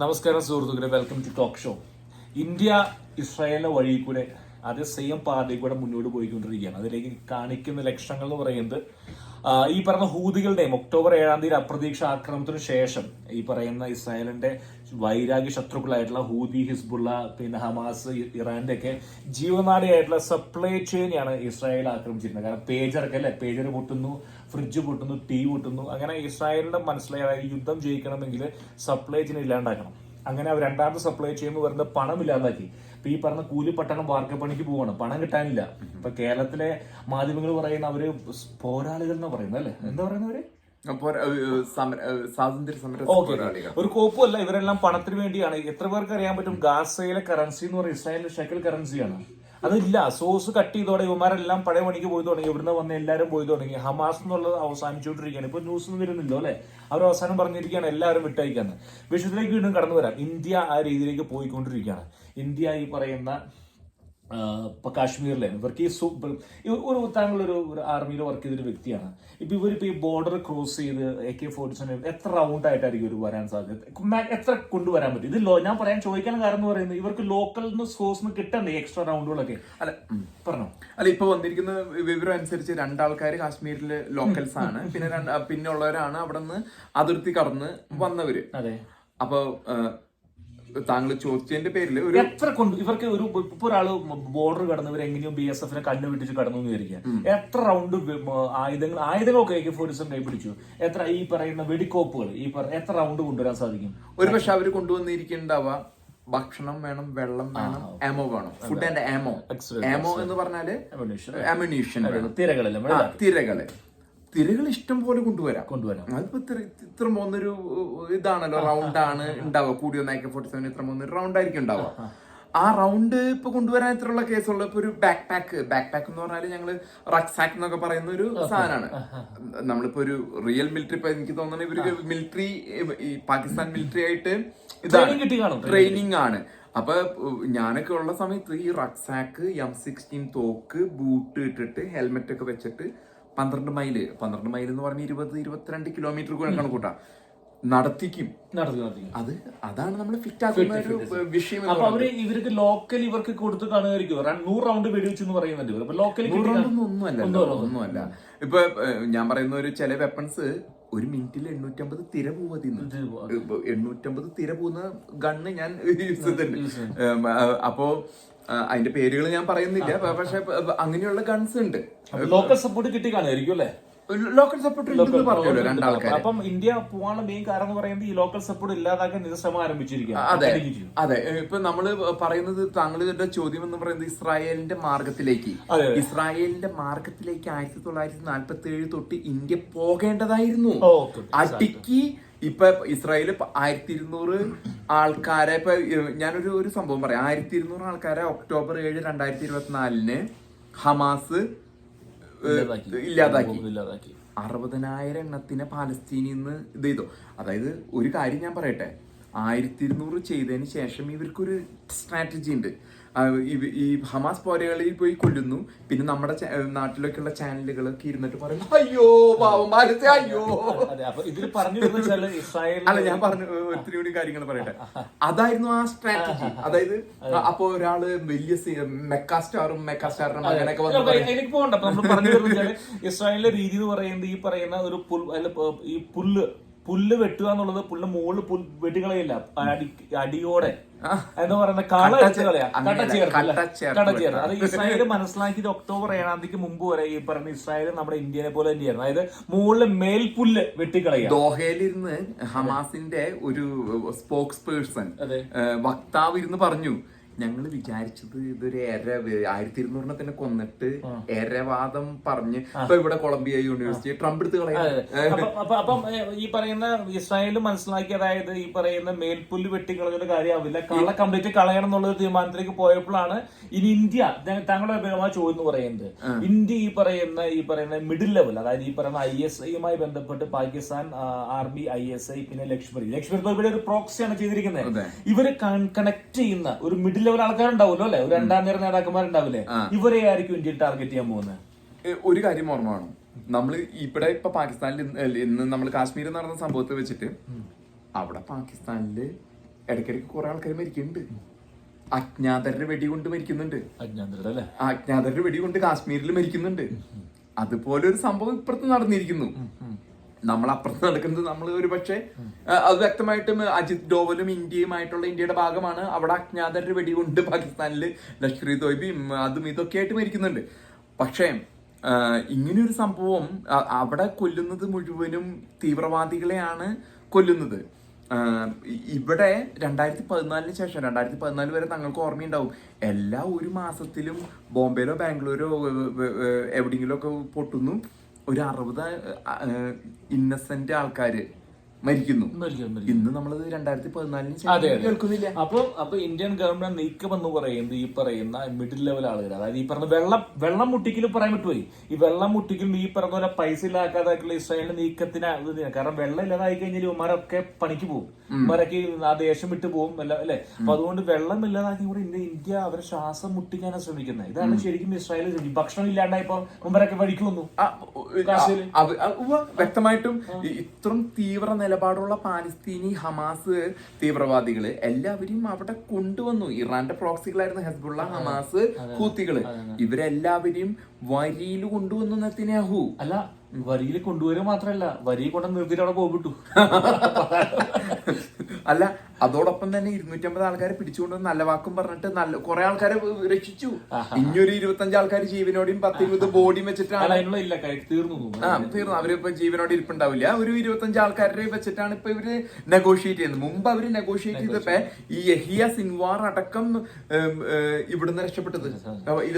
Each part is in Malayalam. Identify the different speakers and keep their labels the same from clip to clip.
Speaker 1: നമസ്കാരം സുഹൃത്തുക്കളെ welcome to talk show India ഇസ്രായേലിന്റെ വഴി കൂടെ അതേ സെയിം പാതയിൽ കൂടെ മുന്നോട്ട് പോയിക്കൊണ്ടിരിക്കുകയാണ്. അതിലേക്ക് കാണിക്കുന്ന ലക്ഷണങ്ങൾ എന്ന് പറയുന്നത് ഈ പറഞ്ഞ ഹൂതികളുടെയും ഒക്ടോബർ ഏഴാം തീയതി അപ്രതീക്ഷ ആക്രമണത്തിന് ശേഷം ഈ പറയുന്ന ഇസ്രായേലിന്റെ വൈരാഗ്യ ശത്രുക്കളായിട്ടുള്ള ഹൂതി ഹിസ്ബുള്ള പിന്നെ ഹമാസ് ഇറാന്റെ ഒക്കെ ജീവനാടിയായിട്ടുള്ള സപ്ലൈ ചെയിനെയാണ് ഇസ്രായേൽ ആക്രമിച്ചിരുന്നത്. കാരണം പേജറൊക്കെ അല്ലെ പേജർ പൊട്ടുന്നു ഫ്രിഡ്ജ് പൊട്ടുന്നു ടീ പൊട്ടുന്നു. അങ്ങനെ ഇസ്രായേലിന്റെ മനസ്സിലായ യുദ്ധം ജയിക്കണമെങ്കിൽ സപ്ലൈ ചെയിൻ ഇല്ലാണ്ടാക്കണം. അങ്ങനെ അവർ രണ്ടാമത്തെ സപ്ലൈ ചെയ്യുമ്പോൾ വരുന്ന പറയുന്നത് പണം ഇല്ലാതാക്കി. ഇപ്പൊ ഈ പറഞ്ഞ കൂലിപ്പട്ടണം വാർക്കപ്പണിക്ക് പോവാണ്. പണം കിട്ടാനില്ല. ഇപ്പൊ കേരളത്തിലെ മാധ്യമങ്ങൾ പറയുന്ന അവർ പോരാളികൾ എന്ന് പറയുന്നത് അല്ലെ? എന്താ പറയുന്നവര് ഒരു കോപ്പുമല്ല ഇവരെല്ലാം പണത്തിന് വേണ്ടിയാണ്. എത്ര പേർക്ക് അറിയാൻ പറ്റും? ഗാസയിലെ കറൻസി എന്ന് പറയുന്നത് ഇസ്രായേലിന്റെ ഷെക്കൽ കറൻസിയാണ് അതില്ല സോഴ്സ് കട്ട് ചെയ്തോടെ ഇവന്മാരെല്ലാം പഴയ പണിക്ക് പോയി തുടങ്ങി. ഇവിടുന്ന് വന്ന് എല്ലാവരും പോയി തുടങ്ങി. ഹമാസ് എന്നുള്ളത് അവസാനിച്ചുകൊണ്ടിരിക്കുകയാണ്. ഇപ്പൊ ന്യൂസ് ഒന്നും വരുന്നില്ലോ അല്ലെ? അവർ അവസാനം പറഞ്ഞിരിക്കുകയാണ് എല്ലാവരും വിട്ടയക്കാന്ന്. വിഷയത്തിലേക്ക് വീണ്ടും കടന്നു വരാം ഇന്ത്യ ആ രീതിയിലേക്ക് പോയിക്കൊണ്ടിരിക്കുകയാണ്. ഇന്ത്യ ഈ പറയുന്ന ആഹ് ഇപ്പൊ കാശ്മീരിലെ ഇവർക്ക് ഈ സൂപ്പർ ഒരു താങ്കളൊരു ഒരു ആർമിയിൽ വർക്ക് ചെയ്തൊരു വ്യക്തിയാണ്. ഇപ്പൊ ഇവരിപ്പോ ഈ ബോർഡർ ക്രോസ് ചെയ്ത് എ കെ ഫോർട്ടി സെവൻ എത്ര റൗണ്ട് ആയിട്ടായിരിക്കും ഇവർ വരാൻ സാധ്യത? എത്ര കൊണ്ടുവരാൻ പറ്റും? ഇത് ലോ ഞാൻ പറയാൻ ചോദിക്കാൻ കാരണം എന്ന് പറയുന്നത് ഇവർക്ക് ലോക്കൽ സോഴ്സ് നിന്ന് കിട്ടണ്ടേ എക്സ്ട്രാ റൗണ്ടുകളൊക്കെ
Speaker 2: അല്ല.
Speaker 1: പറഞ്ഞോ.
Speaker 2: അല്ല ഇപ്പൊ വന്നിരിക്കുന്ന വിവരം അനുസരിച്ച് രണ്ടാൾക്കാർ കാശ്മീരിലെ ലോക്കൽസ് ആണ്. പിന്നെ പിന്നെ ഉള്ളവരാണ് അവിടെ നിന്ന് അതിർത്തി കടന്ന് വന്നവര്.
Speaker 1: അതെ.
Speaker 2: അപ്പൊ താങ്കൾ ചോദിച്ചതിന്റെ പേരിൽ ഒരു
Speaker 1: എത്ര കൊണ്ട് ഇവർക്ക് ഒരു ഇപ്പൊ ഒരാൾ ബോർഡർ കടന്നവർ എങ്ങനെയോ ബി എസ് എഫിനെ കണ്ണു വിട്ടിച്ച് കടന്നു എന്ന് വിചാരിക്കുക. എത്ര റൗണ്ട് ആയുധങ്ങൾ ആയുധങ്ങളൊക്കെ എ കെ ഫോർട്ടി സെവൻ കൈപിടിച്ചു എത്ര ഈ പറയുന്ന വെടിക്കോപ്പുകൾ ഈ എത്ര റൗണ്ട് കൊണ്ടുവരാൻ സാധിക്കും?
Speaker 2: ഒരു പക്ഷെ അവർ കൊണ്ടുവന്നിരിക്കുന്നുണ്ടാവുക. ഭക്ഷണം വേണം വെള്ളം വേണം ആമോ വേണം. ഫുഡ് ആൻഡ് ആമോ
Speaker 1: എമോ
Speaker 2: ആമോ എന്ന്
Speaker 1: പറഞ്ഞാൽ.
Speaker 2: അമ്യൂണീഷൻ തിരകൾ. തിരകൾ ഇഷ്ടം പോലെ കൊണ്ടുവരാം.
Speaker 1: കൊണ്ടുവരാം.
Speaker 2: അതിപ്പോ ഇത്ര പോകുന്നൊരു ഇതാണല്ലോ റൗണ്ട് ആണ് ഉണ്ടാവുക. കൂടി ഒന്ന് ഫോർട്ടി സെവൻ ഇത്ര പോകുന്ന റൗണ്ട് ആയിരിക്കും ഉണ്ടാവുക. ആ റൗണ്ട് ഇപ്പൊ കൊണ്ടുവരാൻ ഇത്രയുള്ള കേസുള്ള ഇപ്പൊ ഒരു ബാക്ക് പാക്ക് ബാക്ക് പാക്ക് എന്ന് പറഞ്ഞാൽ ഞങ്ങൾ റക്സാക്ക് എന്നൊക്കെ പറയുന്ന ഒരു സാധനമാണ്. നമ്മളിപ്പോ ഒരു റിയൽ മിലിറ്ററി ഇപ്പൊ എനിക്ക് തോന്നുന്നത് ഇവർ മിലിറ്ററി ഈ പാകിസ്ഥാൻ മിലിറ്ററി ആയിട്ട്
Speaker 1: ഇതാണ്.
Speaker 2: ട്രെയിനിങ് ആണ്. അപ്പൊ ഞാനൊക്കെ ഉള്ള സമയത്ത് ഈ റക്സാക്ക് എം സിക്സ്റ്റീൻ തോക്ക് ബൂട്ട് ഇട്ടിട്ട് ഹെൽമെറ്റ് ഒക്കെ വെച്ചിട്ട് പന്ത്രണ്ട് മൈൽ പന്ത്രണ്ട് മൈൽ എന്ന് പറഞ്ഞ ഇരുപത് ഇരുപത്തിരണ്ട് കിലോമീറ്റർ കണക്കൂട്ടാ നടത്തിക്കും.
Speaker 1: നടത്തി നടത്തി
Speaker 2: അത് അതാണ് നമ്മൾ ഫിറ്റ് ആക്കുന്ന ഒരു വിഷയം
Speaker 1: അപ്പൊ അവർ ഇവർക്ക് ലോക്കൽ ഇവർക്ക് കൊടുത്ത് കാണുമായിരിക്കും. നൂറ് റൗണ്ട് വെടിവെച്ചു എന്ന് പറയുന്നുണ്ട് അപ്പൊ
Speaker 2: ഒന്നുമല്ല ഒന്നുമല്ല. ഇപ്പൊ ഞാൻ പറയുന്ന ഒരു ചില വെപ്പൺസ് ഒരു മിനിറ്റിൽ എണ്ണൂറ്റമ്പത് തിര പോവതി എണ്ണൂറ്റമ്പത് തിര പോകുന്ന ഗണ്ണ് ഞാൻ യൂസ് ചെയ്തിട്ടുണ്ട് അപ്പോ അതിന്റെ പേരുകൾ ഞാൻ പറയുന്നില്ല. പക്ഷെ അങ്ങനെയുള്ള ഗൺസ് ഉണ്ട്.
Speaker 1: ലോക്കൽ സപ്പോർട്ട് കിട്ടി കാണുമായിരിക്കും അല്ലേ?
Speaker 2: ലോക്കൽ സപ്പോർട്ട് ഉണ്ടെന്ന് പറഞ്ഞല്ലോ രണ്ടാൾക്കാർ
Speaker 1: അപ്പം ഇന്ത്യ പോകാനുള്ള മെയിൻ കാരണം എന്ന് പറയുന്നത് ഈ ലോക്കൽ സപ്പോർട്ട് ഇല്ലാതാക്കാൻ ഇത് ശ്രമം ആരംഭിച്ചിരിക്കുകയാണ്
Speaker 2: അതെ. അതെ. ഇപ്പൊ നമ്മൾ പറയുന്നത് താങ്കളുടെ ചോദ്യം എന്ന് പറയുന്നത് ഇസ്രായേലിന്റെ മാർഗത്തിലേക്ക്. ഇസ്രായേലിന്റെ മാർഗത്തിലേക്ക് ആയിരത്തി തൊള്ളായിരത്തി നാല്പത്തി ഏഴ് തൊട്ട് ഇന്ത്യ പോകേണ്ടതായിരുന്നു. അടിക്ക് ഇപ്പൊ ഇസ്രായേൽ ആയിരത്തി ഇരുന്നൂറ് ആൾക്കാരെ ഇപ്പൊ ഞാനൊരു ഒരു സംഭവം പറയാം. ആയിരത്തി ഇരുന്നൂറ് ആൾക്കാരെ ഒക്ടോബർ ഏഴ് രണ്ടായിരത്തി ഇരുപത്തിനാലിന് ഹമാസ്
Speaker 1: ഇല്ലാതാക്കി.
Speaker 2: അറുപതിനായിരം എണ്ണത്തിനെ പാലസ്തീനിൽ നിന്ന് ഇത് ചെയ്തു. അതായത് ഒരു കാര്യം ഞാൻ പറയട്ടെ. ആയിരത്തി ഇരുന്നൂറ് ചെയ്തതിന് ശേഷം ഇവർക്കൊരു സ്ട്രാറ്റജി ഉണ്ട്. ഈ ഹമാസ് പോരകളിൽ പോയി കൊല്ലുന്നു. പിന്നെ നമ്മുടെ നാട്ടിലേക്കുള്ള നാട്ടിലൊക്കെയുള്ള ചാനലുകളൊക്കെ ഇരുന്നിട്ട് പറയും അയ്യോ പാവം പാലസ്തീൻ അയ്യോ. അല്ല ഞാൻ പറഞ്ഞു ഒത്തിരി കൂടി കാര്യങ്ങൾ പറയട്ടെ. അതായിരുന്നു ആ സ്ട്രാറ്റജി. അതായത് അപ്പൊ ഒരാൾ വലിയ മെക്കാ സ്റ്റാറും മെക്കാ സ്റ്റാറും
Speaker 1: അല്ല, എനിക്ക് പോകണ്ട. ഇസ്രായേലിന്റെ രീതി എന്ന് പറയുന്നത് ഈ പറയുന്ന ഒരു ഈ പുല്ല് പുല്ല് വെട്ടുക എന്നുള്ളത് പുല്ല് മുകളിൽ പുൽ വെട്ടിക്കളയില്ല അടി അടിയോടെ. എന്ന് പറയുന്ന? കള എടുത്ത് കളയാ. കട്ട ചേർത്ത്
Speaker 2: കട്ട ചേർത്ത്
Speaker 1: അത് ഇസ്രായേൽ മനസ്സിലാക്കിയത് ഒക്ടോബർ ഏഴാം തീയതിക്ക് മുമ്പ് വരെ ഈ പറഞ്ഞ ഇസ്രായേൽ നമ്മുടെ ഇന്ത്യനെ പോലെ തന്നെയായിരുന്നു. അതായത് മുകളിലെ മേൽപുല്ല് വെട്ടിക്കളയുക.
Speaker 2: ദോഹയിലിരുന്ന് ഹമാസിന്റെ ഒരു സ്പോക്സ് പേഴ്സൺ വക്താവ് ഇരുന്ന് പറഞ്ഞു ഞങ്ങൾ വിചാരിച്ചത് ഇതൊരു എര ആയിരത്തി ഇരുന്നൂറിനെ തന്നെ കൊന്നിട്ട് എരവാദം പറഞ്ഞ് ഇപ്പൊ ഇവിടെ കൊളംബിയ യൂണിവേഴ്സിറ്റി ട്രംപ് എടുത്ത് കളയാം.
Speaker 1: അപ്പൊ ഈ പറയുന്ന ഇസ്രായേൽ മനസ്സിലാക്കി അതായത് ഈ പറയുന്ന മേൽപ്പുല്ല് വെട്ടിക്കളഞ്ഞൊരു കാര്യമാവില്ല. കള കംപ്ലീറ്റ് കളയണം എന്നുള്ള തീരുമാനത്തിലേക്ക് പോയപ്പോഴാണ് ഇനി ഇന്ത്യ താങ്കളുടെ അഭിപ്രായമായ ചോദ്യം എന്ന് പറയുന്നത് ഇന്ത്യ ഈ പറയുന്ന ഈ പറയുന്ന മിഡിൽ ലെവൽ അതായത് ഈ പറയുന്ന ഐ എസ് ഐയുമായി ബന്ധപ്പെട്ട് Pakistan army I S I പിന്നെ ലക്ഷ്മി ലക്ഷ്മി ഒരു പ്രോക്സിയാണ് ചെയ്തിരിക്കുന്നത്. ഇവർ കണക്ട് ചെയ്യുന്ന ഒരു മിഡിൽ ലെവൽ ആൾക്കാരുണ്ടാവുമല്ലോ അല്ലെ? ഒരു രണ്ടാം നിര നേതാക്കന്മാരുണ്ടാവില്ലേ? ഇവരെ ആയിരിക്കും ഇന്ത്യ ടാർഗറ്റ് ചെയ്യാൻ പോകുന്നത്.
Speaker 2: ഒരു കാര്യം ഓർമ്മ വേണം. നമ്മൾ ഇവിടെ ഇപ്പൊ പാകിസ്ഥാനിൽ ഇന്ന് നമ്മൾ കാശ്മീരിൽ നടന്ന സംഭവത്തെ വെച്ചിട്ട് അവിടെ പാകിസ്ഥാനിൽ ഇടയ്ക്കിടയ്ക്ക് കുറെ ആൾക്കാർ മരിക്കുന്നുണ്ട്. അജ്ഞാതരുടെ വെടികൊണ്ട് മരിക്കുന്നുണ്ട്.
Speaker 1: അജ്ഞാതരുടെ അല്ലേ?
Speaker 2: കൊണ്ട് കാശ്മീരിൽ മരിക്കുന്നുണ്ട്. അതുപോലെ ഒരു സംഭവം ഇപ്പുറത്ത് നടന്നിരിക്കുന്നു. നമ്മൾ അപ്പുറത്ത് നടക്കുന്നത് നമ്മൾ ഒരു പക്ഷേ അത് വ്യക്തമായിട്ടും അജിത് ഡോവലും ഇന്ത്യയുമായിട്ടുള്ള ഇന്ത്യയുടെ ഭാഗമാണ്. അവിടെ അജ്ഞാതരുടെ വെടികൊണ്ട് പാകിസ്ഥാനിൽ ലഷ്കർ ഇ തോയ്ബിയും അതും ഇതൊക്കെ ആയിട്ട് മരിക്കുന്നുണ്ട്. പക്ഷേ ഇങ്ങനെയൊരു സംഭവം അവിടെ കൊല്ലുന്നത് മുഴുവനും തീവ്രവാദികളെയാണ് കൊല്ലുന്നത്. ഇവിടെ രണ്ടായിരത്തി പതിനാലിന് ശേഷം രണ്ടായിരത്തി പതിനാല് വരെ തങ്ങൾക്ക് ഓർമ്മയുണ്ടാവും. എല്ലാ ഒരു മാസത്തിലും ബോംബെയിലോ ബാംഗ്ലൂരോ എ- എ- എ- എവിടെയെങ്കിലും ഒക്കെ പൊട്ടുന്നു. ഒരു അറുപത് ഇന്നസെന്റ് ആൾക്കാര് മരിക്കുന്നു.
Speaker 1: മരിക്കും, മരിക്കും.
Speaker 2: ഇന്ന് നമ്മളത് രണ്ടായിരത്തി പതിനാലിന് കേൾക്കുന്നില്ല.
Speaker 1: അപ്പൊ അപ്പൊ ഇന്ത്യൻ ഗവൺമെന്റ് നീക്കം എന്ന് പറയുന്നത് ഈ പറയുന്ന മിഡിൽ ലെവൽ ആളുകൾ അതായത് ഈ പറഞ്ഞ വെള്ളം വെള്ളം മുട്ടിക്കലും പറയാൻ പറ്റുമോ? ഈ വെള്ളം മുട്ടിക്കലും ഈ പറഞ്ഞ പോലെ പൈസ ഇല്ലാക്കാതായിട്ടുള്ള ഇസ്രായേലിന്റെ നീക്കത്തിന് കാരണം വെള്ളം ഇല്ലാതായി കഴിഞ്ഞാൽ ഇവന്മാരൊക്കെ പണിക്ക് പോകും. ഇവരൊക്കെ ആ ദേശം വിട്ടു പോകും അല്ല അപ്പൊ അതുകൊണ്ട് വെള്ളം ഇല്ലാതാക്കി കൂടെ ഇന്ത്യ ഇന്ത്യ അവരെ ശ്വാസം മുട്ടിക്കാനാണ് ശ്രമിക്കുന്നത്. ഇതാണ് ശരിക്കും ഇസ്രായേൽ ശ്രമിക്കും ഭക്ഷണം ഇല്ലാണ്ടായപ്പോ ഇവരൊക്കെ വഴിക്ക് വന്നു.
Speaker 2: വ്യക്തമായിട്ടും ഇത്രയും തീവ്ര നിലപാടുള്ള പാലസ്തീനി ഹമാസ് തീവ്രവാദികൾ എല്ലാവരെയും അവിടെ കൊണ്ടുവന്നു. ഇറാന്റെ പ്രോക്സികളായിരുന്നു ഹെസ്ബുള്ള ഹമാസ് കൂത്തികൾ ഇവരെല്ലാവരെയും വരിയിൽ കൊണ്ടുവന്നു നെത്തിനാഹു
Speaker 1: അല്ല വരിയിൽ കൊണ്ടുവരിക മാത്രല്ല വരി കൊണ്ട് നിർത്തിയിട്ട് അവിടെ പോകിട്ടു
Speaker 2: അല്ല അതോടൊപ്പം തന്നെ ഇരുന്നൂറ്റമ്പത് ആൾക്കാരെ പിടിച്ചുകൊണ്ട് നല്ല വാക്കും പറഞ്ഞിട്ട് നല്ല കുറെ ആൾക്കാരെ രക്ഷിച്ചു. ഇനിയൊരു ഇരുപത്തഞ്ച് ആൾക്കാർ ജീവനോടെയും പത്ത് ഇരുപത് ബോഡിയും വെച്ചിട്ടാണ് ആ തീർന്നു. അവരിപ്പോ ജീവനോട് ഇരിപ്പുണ്ടാവില്ല. ഒരു ഇരുപത്തഞ്ച് ആൾക്കാരെ വെച്ചിട്ടാണ് ഇപ്പൊ ഇവർ നെഗോഷിയേറ്റ് ചെയ്യുന്നത്. മുമ്പ് അവർ നെഗോഷിയേറ്റ് ചെയ്തപ്പോ ഈ യഹിയ സിൻവാർ അടക്കം ഇവിടുന്ന് രക്ഷപ്പെട്ടത്.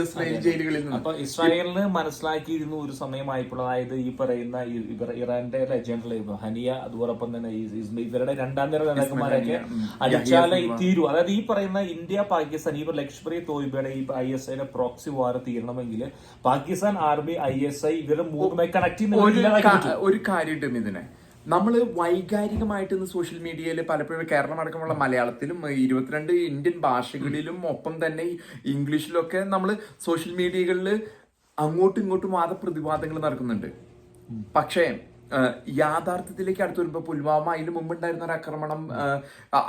Speaker 2: ഇസ്രായേൽ ജയിലുകളിൽ നിന്ന്.
Speaker 1: അപ്പൊ ഇസ്രായേലിന് മനസ്സിലാക്കിയിരുന്നു ഒരു സമയമായപ്പോൾ അതായത് ഈ പറയുന്ന ഇറാന്റെ ജനറൽ ഹനിയ അതുപോലെ തന്നെ ഇവരുടെ രണ്ടാം നിര നേതാക്കന്മാരൊക്കെ അടിച്ചാലേ തീരൂ. അതായത് ഈ പറയുന്ന ഇന്ത്യ പാകിസ്ഥാൻ ഈ ലക്ഷ്മി തോയിബയുടെ ഈ ഐ എസ് ഐയുടെ proxy war തീരണമെങ്കിൽ Pakistan army I S I ഇവരുടെ മൂന്നുമായി കണക്ട്
Speaker 2: ഒരു
Speaker 1: ചെയ്യുന്ന
Speaker 2: ഒരു കാര്യം ഇതിനെ നമ്മൾ വൈകാരികമായിട്ട് ഇന്ന് സോഷ്യൽ മീഡിയയിൽ പലപ്പോഴും കേരളം അടക്കമുള്ള മലയാളത്തിലും ഇരുപത്തിരണ്ട് ഇന്ത്യൻ ഭാഷകളിലും ഒപ്പം തന്നെ ഇംഗ്ലീഷിലൊക്കെ നമ്മൾ സോഷ്യൽ മീഡിയകളിൽ അങ്ങോട്ടും ഇങ്ങോട്ടും വാദപ്രതിവാദങ്ങൾ നടക്കുന്നുണ്ട്. പക്ഷേ യാഥാർത്ഥ്യത്തിലേക്ക് അടുത്ത് വരുമ്പോൾ പുൽവാമ അതിന് മുമ്പ് ഉണ്ടായിരുന്ന ഒരു ആക്രമണം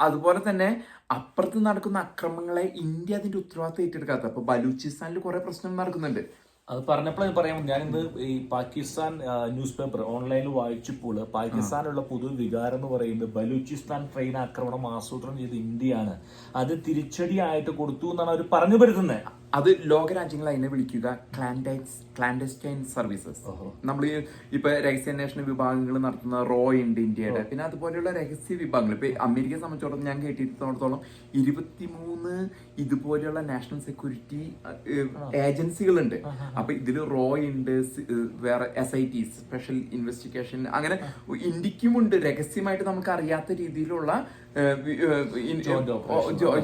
Speaker 2: അതുപോലെ തന്നെ അപ്പുറത്ത് നടക്കുന്ന ആക്രമണങ്ങളെ ഇന്ത്യ അതിന്റെ ഉത്തരവാദിത്തം ഏറ്റെടുക്കാത്ത അപ്പൊ ബലൂചിസ്ഥാനിൽ കുറെ പ്രശ്നം നടക്കുന്നുണ്ട്.
Speaker 1: അത് പറഞ്ഞപ്പോൾ പറയാം ഞാനിന്ന് ഈ പാകിസ്ഥാൻ ന്യൂസ് പേപ്പർ ഓൺലൈനിൽ വായിച്ചപ്പോൾ പാകിസ്ഥാനുള്ള പൊതു വികാരം എന്ന് പറയുന്നത് ബലൂചിസ്ഥാൻ ട്രെയിൻ ആക്രമണം ആസൂത്രണം ചെയ്ത് ഇന്ത്യയാണ്. അത് തിരിച്ചടിയായിട്ട് കൊടുത്തു എന്നാണ് അവർ പറഞ്ഞു വരുത്തുന്നത്.
Speaker 2: അത് ലോകരാജ്യങ്ങൾ അതിനെ വിളിക്കുക ക്ലാൻഡൈസ് ക്ലാൻഡസ്റ്റൈൻ സർവീസസ് നമ്മൾ ഇപ്പൊ രഹസ്യാന്വേഷണ വിഭാഗങ്ങൾ നടത്തുന്ന റോ ഉണ്ട് ഇന്ത്യയുടെ. പിന്നെ അതുപോലെയുള്ള രഹസ്യ വിഭാഗങ്ങൾ. ഇപ്പൊ അമേരിക്കയെ സംബന്ധിച്ചിടത്തോളം ഞാൻ കേട്ടിടത്തോളം ഇരുപത്തിമൂന്ന് ഇതുപോലെയുള്ള നാഷണൽ സെക്യൂരിറ്റി ഏജൻസികളുണ്ട് അപ്പൊ ഇതിൽ റോ ഉണ്ട് വേറെ S I T special investigation അങ്ങനെ ഇന്ത്യക്കുമുണ്ട്. രഹസ്യമായിട്ട് നമുക്ക് അറിയാത്ത രീതിയിലുള്ള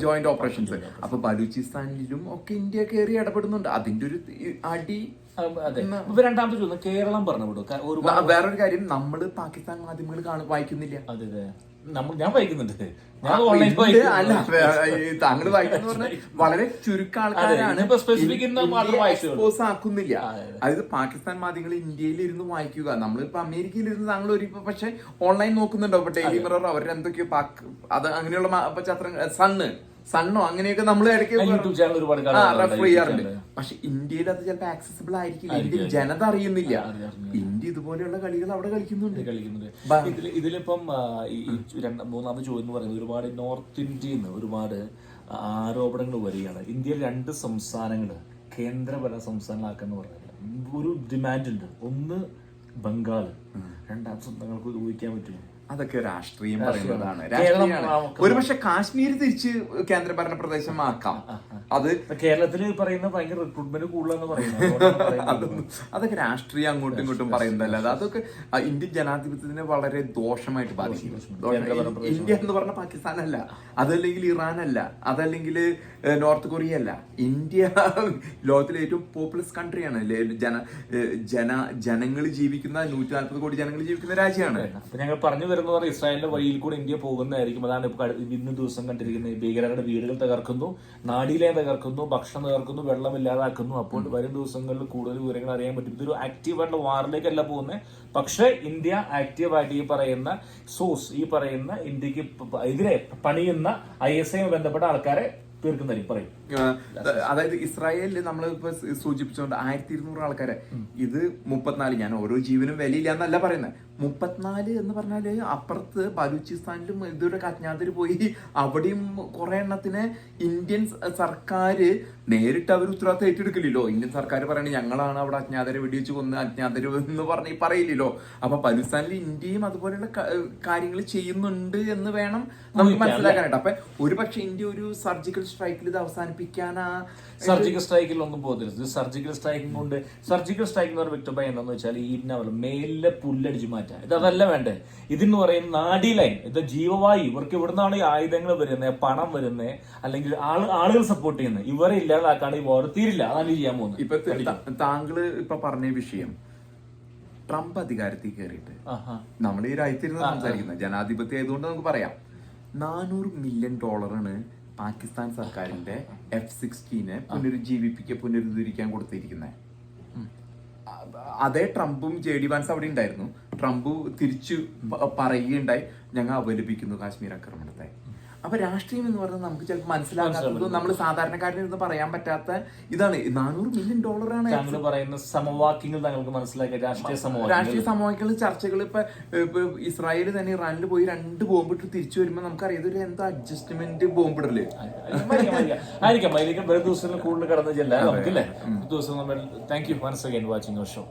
Speaker 2: ജോയിന്റ് ഓപ്പറേഷൻസ് അപ്പൊ ബലൂചിസ്ഥാനിലും ഒക്കെ ഇന്ത്യ കയറി ഇടപെടുന്നുണ്ട്. അതിന്റെ ഒരു അടി
Speaker 1: അതെ. ഇപ്പൊ രണ്ടാമത്തെ ചോദ്യം കേരളം പറഞ്ഞു വിടും.
Speaker 2: വേറൊരു കാര്യം നമ്മൾ പാകിസ്ഥാൻ മാധ്യമങ്ങൾ കാണു വായിക്കുന്നില്ല.
Speaker 1: അതെ അതെ. നമ്മൾ ഞാൻ വായിക്കുന്നുണ്ട്. ഞാൻ ഓൺലൈൻ
Speaker 2: അല്ല താങ്കൾ വായിക്കുന്ന വളരെ ചുരുക്കം ആൾക്കാരാണ്. എക്സ്പോസ് ആക്കുന്നില്ല. അതായത് പാകിസ്ഥാൻ മാധ്യമങ്ങൾ ഇന്ത്യയിൽ ഇരുന്ന് വായിക്കുക. നമ്മളിപ്പോ അമേരിക്കയിൽ ഇരുന്ന് താങ്കൾ ഒരു പക്ഷെ ഓൺലൈൻ നോക്കുന്നുണ്ടോ? ഇപ്പൊ ഡെയിലി മിറർ അവരുടെ എന്തൊക്കെയോ പാക് അത് അങ്ങനെയുള്ള പശ്ചാത്തലങ്ങൾ സണ്ണ്. സണ്ണോ അങ്ങനെയൊക്കെ നമ്മൾ ഇടയ്ക്ക്. റെഫർ ചെയ്യാറുണ്ട് പക്ഷെ ഇന്ത്യയിൽ അത് ചിലപ്പോൾ ആക്സസിബിൾ ആയിരിക്കില്ല. ഇന്ത്യൻ ജനത അറിയുന്നില്ല. ഇന്ത്യ ഇതുപോലെയുള്ള കളികൾ അവിടെ കളിക്കുന്നുണ്ട്.
Speaker 1: കളിക്കുന്നുണ്ട്. ഇതിലിപ്പം ഈ മൂന്നാമത് ചോദ്യം എന്ന് പറയുന്നത് ഒരുപാട് നോർത്ത് ഇന്ത്യയിൽ നിന്ന് ഒരുപാട് ആരോപണങ്ങൾ വരികയാണ്. ഇന്ത്യയിൽ രണ്ട് സംസ്ഥാനങ്ങൾ കേന്ദ്രഭരണ സംസ്ഥാനങ്ങളാക്കാന്ന് പറയുന്നത് ഒരു ഡിമാൻഡ് ഉണ്ട്. ഒന്ന് ബംഗാൾ രണ്ടാം സ്വന്തങ്ങൾക്ക് ഊഹിക്കാൻ പറ്റുമോ?
Speaker 2: അതൊക്കെ രാഷ്ട്രീയം പറയുന്നതാണ്. രാഷ്ട്രീയമാണ്
Speaker 1: ഒരുപക്ഷെ
Speaker 2: ഒരു പക്ഷെ കാശ്മീർ തിരിച്ച് കേന്ദ്രഭരണ പ്രദേശമാക്കാം. അത്
Speaker 1: കേരളത്തിൽ പറയുന്ന ഭയങ്കര റിക്രൂട്ട്മെന്റ് കൂടുതലെന്ന് പറയുന്നത്.
Speaker 2: അതൊക്കെ രാഷ്ട്രീയം അങ്ങോട്ടും ഇങ്ങോട്ടും പറയുന്നതല്ല. അത് അതൊക്കെ ഇന്ത്യൻ ജനാധിപത്യത്തിനെ വളരെ ദോഷമായിട്ട് ബാധിക്കും ഇന്ത്യ എന്ന് പറഞ്ഞ പാകിസ്ഥാൻ അല്ല അതല്ലെങ്കിൽ ഇറാൻ അല്ല അതല്ലെങ്കിൽ നോർത്ത് കൊറിയ അല്ല ഇന്ത്യ ലോകത്തിലെ ഏറ്റവും പോപ്പുലസ് കൺട്രിയാണ്. ജന ജന ജനങ്ങൾ ജീവിക്കുന്ന നൂറ്റി നാൽപ്പത് കോടി ജനങ്ങൾ ജീവിക്കുന്ന രാജ്യമാണ്.
Speaker 1: ഞങ്ങൾ പറഞ്ഞു വരുന്നത് വരുന്ന പറഞ്ഞാൽ ഇസ്രായേലിന്റെ വഴിയിൽ കൂടെ ഇന്ത്യ പോകുന്നതായിരിക്കും. അതാണ് ഇപ്പൊ കട- ഇന്ന് ദിവസം കണ്ടിരിക്കുന്നത്. ഭീകരരുടെ വീടുകൾ തകർക്കുന്നു നാടിലെ തകർക്കുന്നു ഭക്ഷണം തകർക്കുന്നു വെള്ളം ഇല്ലാതാക്കുന്നു. അപ്പോൾ വരും ദിവസങ്ങളിൽ കൂടുതൽ വിവരങ്ങൾ അറിയാൻ പറ്റും. ഇതൊരു ആക്റ്റീവായിട്ടുള്ള വാറിലേക്കല്ല പോകുന്നത് പക്ഷേ ഇന്ത്യ ആക്റ്റീവായിട്ട് ഈ പറയുന്ന സോഴ്സ് ഈ പറയുന്ന ഇന്ത്യയ്ക്ക് എതിരെ പണിയുന്ന ഐ എസ് ഐ ബന്ധപ്പെട്ട ആൾക്കാരെ പറയും.
Speaker 2: അതായത് ഇസ്രായേലിൽ നമ്മൾ ഇപ്പൊ സൂചിപ്പിച്ചുകൊണ്ട് ആയിരത്തി ഇരുന്നൂറ് ആൾക്കാരെ. ഇത് മുപ്പത്തിനാല് ഞാൻ ഓരോ ജീവനും വിലയില്ല എന്നല്ല പറയുന്നത് മുപ്പത്തിനാല് എന്ന് പറഞ്ഞാൽ അപ്പുറത്ത് ബലൂചിസ്ഥാനിലും ഇതുവരെ അജ്ഞാതര് പോയി. അവിടെയും കുറെ എണ്ണത്തിന് ഇന്ത്യൻ സർക്കാർ നേരിട്ട് അവർ ഉത്തരവാദിത്തം ഏറ്റെടുക്കില്ലല്ലോ. ഇന്ത്യൻ സർക്കാർ പറയണേ ഞങ്ങളാണ് അവിടെ അജ്ഞാതരെ വെടിവെച്ച് കൊന്ന് അജ്ഞാതര് എന്ന് പറഞ്ഞ് പറയില്ലല്ലോ. അപ്പൊ ബലൂചിസ്ഥാനിൽ ഇന്ത്യയും അതുപോലെയുള്ള കാര്യങ്ങൾ ചെയ്യുന്നുണ്ട് എന്ന് വേണം നമുക്ക് മനസ്സിലാക്കാനായിട്ട്. അപ്പൊ ഒരു പക്ഷെ ഇന്ത്യ ഒരു സർജിക്കൽ സ്ട്രൈക്കിൽ ഇത് അവസാനിപ്പിക്കാനാ
Speaker 1: സർജിക്കൽ സ്ട്രൈക്കിൽ ഒന്നും പോകത്തില്ല സർജിക്കൽ സ്ട്രൈക്കിംഗ് കൊണ്ട് സർജിക്കൽ സ്ട്രൈക്ക് എന്ന് പറഞ്ഞ വ്യക്തമായി എന്താണെന്ന് വെച്ചാൽ ഈ നവൽ മേലിലെ പുല്ലടിച്ച് മാറ്റാൻ ഇത് അതല്ല വേണ്ടേ? ഇതെന്ന് പറയുന്ന നാഡി ലൈൻ. ഇത് ജീവവായു. ഇവർക്ക് ഇവിടുന്നാണ് ഈ ആയുധങ്ങൾ വരുന്നത് പണം വരുന്നത് അല്ലെങ്കിൽ ആൾ ആളുകൾ സപ്പോർട്ട് ചെയ്യുന്നത് ഇവരെ ഇല്ലാതാക്കാണ് ഈ വാർ തീരില്ല. അതാണ് ചെയ്യാൻ പോകുന്നത്.
Speaker 2: ഇപ്പൊ താങ്കൾ താങ്കൾ ഇപ്പൊ പറഞ്ഞ വിഷയം ട്രംപ് അധികാരത്തിൽ കയറിയിട്ട്. നമ്മൾ ഈ രാജ്യത്തിരുന്ന് സംസാരിക്കുന്നത്. ജനാധിപത്യം ആയതുകൊണ്ട് നമുക്ക് പറയാം. നാനൂറ് മില്യൺ ഡോളറാണ് പാകിസ്ഥാൻ സർക്കാരിന്റെ എഫ് സിക്സ്റ്റീനെ പുനരുജ്ജീവിപ്പിക്കുക പുനരുദ്ധരിക്കാൻ കൊടുത്തിരിക്കുന്നത് അതേ ട്രംപും ജെ ഡി വാൻസ് അവിടെ ഉണ്ടായിരുന്നു. ട്രംപ് തിരിച്ചു പറയുകയുണ്ടായി. ഞങ്ങൾ അപലപിക്കുന്നു കാശ്മീർ ആക്രമണത്തെ. അപ്പൊ രാഷ്ട്രീയം എന്ന് പറഞ്ഞാൽ നമുക്ക് ചിലപ്പോൾ മനസ്സിലാകാത്തത് നമ്മൾ സാധാരണക്കാരിൽ നിന്ന് പറയാൻ പറ്റാത്ത ഇതാണ്. നാനൂറ് മില്യൺ ഡോളറാണ്
Speaker 1: താങ്കൾ പറയുന്ന സമവാക്യങ്ങൾ താങ്കൾക്ക് മനസ്സിലാക്കിയ രാഷ്ട്രീയ സമവാക്യങ്ങൾ.
Speaker 2: രാഷ്ട്രീയ സമവാക്യങ്ങൾ ചർച്ചകൾ ഇപ്പൊ ഇപ്പൊ ഇസ്രായേൽ തന്നെ ഇറാനിൽ പോയി രണ്ട് ബോംബിട്ട് തിരിച്ചു വരുമ്പോ നമുക്കറിയാം ഇതൊരു എന്താ അഡ്ജസ്റ്റ്മെന്റ് ബോംബിടൽ
Speaker 1: ആയിരിക്കാം, ആയിരിക്കാം. ദിവസങ്ങളിൽ കൂടുതൽ കടന്നു ചെല്ലാം. നമുക്കല്ലേ? ദിവസം നമ്മൾ thank you once again watching show